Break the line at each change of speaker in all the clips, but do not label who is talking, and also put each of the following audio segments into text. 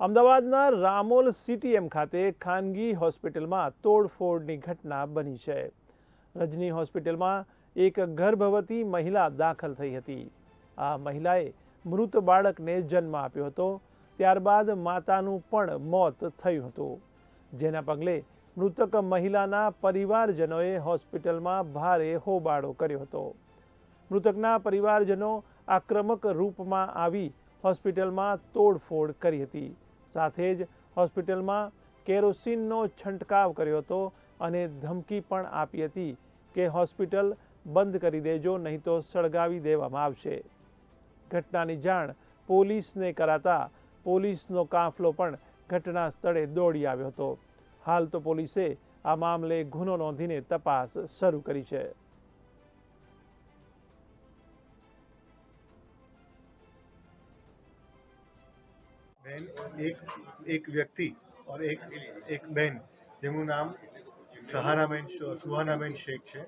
અમદાવાદના રામોલ સીટીએમ ખાતે ખાનગી હોસ્પિટલમાં તોડફોડની ઘટના બની છે. રજની હોસ્પિટલમાં એક ગર્ભવતી મહિલા દાખલ થઈ હતી. આ મહિલાએ મૃત બાળકને જન્મ આપ્યો હતો. ત્યારબાદ માતાનું પણ મોત થયું હતું. જેના પગલે મૃતક મહિલાના પરિવારજનોએ હોસ્પિટલમાં ભારે હોબાળો કર્યો હતો. મૃતકના પરિવારજનો આક્રમક રૂપમાં આવી હોસ્પિટલમાં તોડફોડ કરી હતી. સાથે જ હોસ્પિટલમાં કેરોસીનનો છંટકાવ કર્યો હતો અને ધમકી પણ આપી હતી કે હોસ્પિટલ બંધ કરી દેજો, નહીં તો સળગાવી દેવામાં આવશે. ઘટનાની જાણ પોલીસને કરાતા પોલીસનો કાફલો પણ ઘટના સ્થળે દોડી આવ્યો હતો. હાલ તો પોલીસે આ મામલે ગુનો નોંધીને તપાસ શરૂ કરી છે.
બહેન, એક એક વ્યક્તિ ઓર એક એક બહેન, જેમનું નામ સહારાબેન સુહાનાબેન શેખ છે.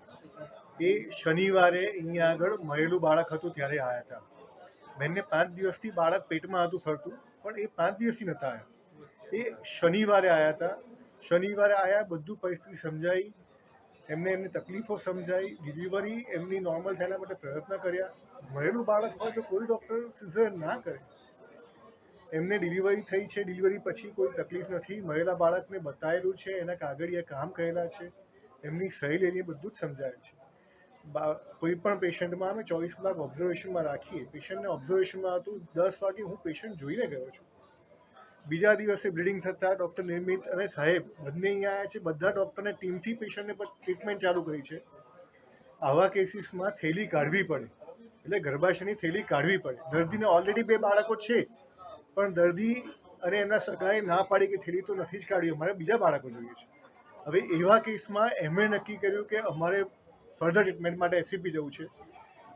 એ શનિવારે અહીંયા આગળ મરેલું બાળક હતું, ત્યારે આવ્યા હતા. બેનને પાંચ દિવસથી બાળક પેટમાં હતું ફરતું, પણ એ પાંચ દિવસથી નહોતા આવ્યા એ શનિવારે આવ્યા હતા. શનિવારે આવ્યા બધું પરિસ્થિતિ સમજાઈ. એમને એમની તકલીફો સમજાઈ. ડિલિવરી એમની નોર્મલ થયા માટે પ્રયત્ન કર્યા. મરેલું બાળક હોય તો કોઈ ડૉક્ટર સિઝર ના કરે. એમને ડિલિવરી થઈ છે ડિલિવરી પછી કોઈ તકલીફ નથી. મરેલા બાળકને બતાવેલું છે, એના કાગળિયા કામ કરેલા છે, એમની સહી લઈને બધું જ સમજાય છે. કોઈ પણ પેશન્ટમાં અમે ચોવીસ કલાક ઓબ્ઝર્વેશનમાં રાખીએ પેશન્ટને ઓબ્ઝર્વેશનમાં હતું, દસ વાગે હું પેશન્ટ જોઈને ગયો છું. બીજા દિવસે બ્લીડિંગ થતાં ડૉક્ટર નિર્મિત અને સાહેબ બંને અહીંયા આવ્યા છે, બધા ડૉક્ટરને ટીમથી પેશન્ટને પર ટ્રીટમેન્ટ ચાલુ કરી છે. આવા કેસીસમાં થેલી કાઢવી પડે. એટલે ગર્ભાશયની થેલી કાઢવી પડે. દર્દીને ઓલરેડી બે બાળકો છે. પણ દર્દી અને એમના સગાએ ના પાડી કે થેલી તો નથી જ કાઢવી અમારે બીજા બાળકો જોઈએ છે. હવે એવા કેસમાં એમણે નક્કી કર્યું કે અમારે ફર્ધર ટ્રીટમેન્ટ માટે એસીપી જવું છે.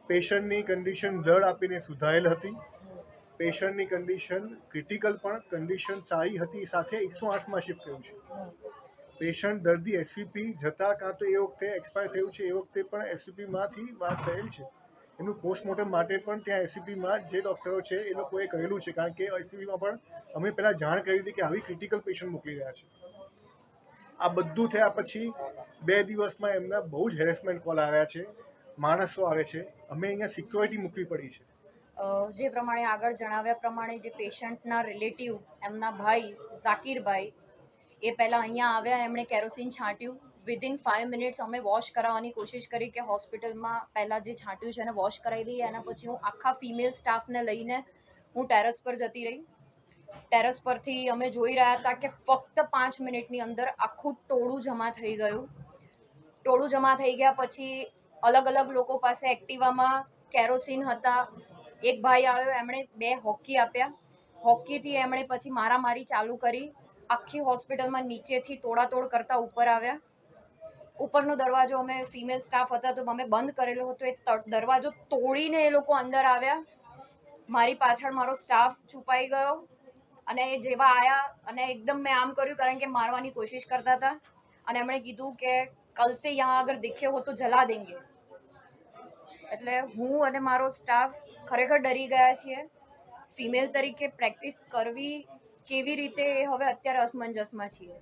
પેશન્ટની કન્ડિશન બ્લડ આપીને સુધારેલ હતી. પેશન્ટની કન્ડિશન ક્રિટિકલ પણ કન્ડિશન સારી હતી, સાથે એકસો આઠમાં શિફ્ટ કર્યું છે. પેશન્ટ દર્દી એસવીપી જતાં કાં તો એ વખતે એક્સપાયર થયું છે, એ વખતે પણ એસવીપીમાંથી વાત થયેલ છે. એનું પોસ્ટમોર્ટમ માટે પણ ત્યાં એસીબીમાં જે ડૉક્ટરો છે એ લોકોએ કહેલું છે, કારણ કે એસીબીમાં પણ અમે પહેલાં જાણ કરી હતી કે આવી ક્રિટિકલ પેશન્ટ મોકલી રહ્યા છે. આ બધું થયા પછી બે દિવસમાં એમના બહુ જ હેરેસમેન્ટ કોલ આવ્યા છે, માણસો આવે છે. અમે અહીંયા સિક્યોરિટી મૂકવી પડી છે.
જે પ્રમાણે આગળ જણાવ્યા પ્રમાણે જે પેશન્ટના રિલેટિવ એમના ભાઈ, ઝાકીરભાઈ, એ પહેલાં અહીંયા આવ્યા, એમણે કેરોસીન છાંટ્યું. વિધિન ફાઇવ મિનિટ્સ અમે વોશ કરાવવાની કોશિશ કરી કે હોસ્પિટલમાં પહેલાં જે છાંટ્યું છે એને વોશ કરાવી દઈએ એના પછી હું આખા ફિમેલ સ્ટાફને લઈને હું ટેરેસ પર જતી રહી. ટેરેસ પરથી અમે જોઈ રહ્યા હતા કે ફક્ત પાંચ મિનિટની અંદર આખું ટોળું જમા થઈ ગયું. ટોળું જમા થઈ ગયા પછી અલગ અલગ લોકો પાસે એક્ટિવામાં કેરોસીન હતા. એક ભાઈ આવ્યો, એમણે બે હોકી આપ્યા. હોકીથી એમણે પછી મારામારી ચાલુ કરી. આખી હોસ્પિટલમાં નીચેથી તોડાતોડ કરતા ઉપર આવ્યા. ઉપરનો દરવાજો અમે ફિમેલ સ્ટાફ હતા તો અમે બંધ કરેલો હતો. એ દરવાજો તોડીને એ લોકો અંદર આવ્યા. મારી પાછળ મારો સ્ટાફ છુપાઈ ગયો અને એ જેવા આવ્યા અને એકદમ મેં આમ કર્યું કારણ કે મારવાની કોશિશ કરતા હતા. અને એમણે કીધું કે કલ સે યહાં અગર દિખે હો તો જલા દેંગે. એટલે હું અને મારો સ્ટાફ ખરેખર ડરી ગયા છીએ. ફિમેલ તરીકે પ્રેક્ટિસ કરવી કેવી રીતે હવે અત્યારે અસમંજસમાં છીએ.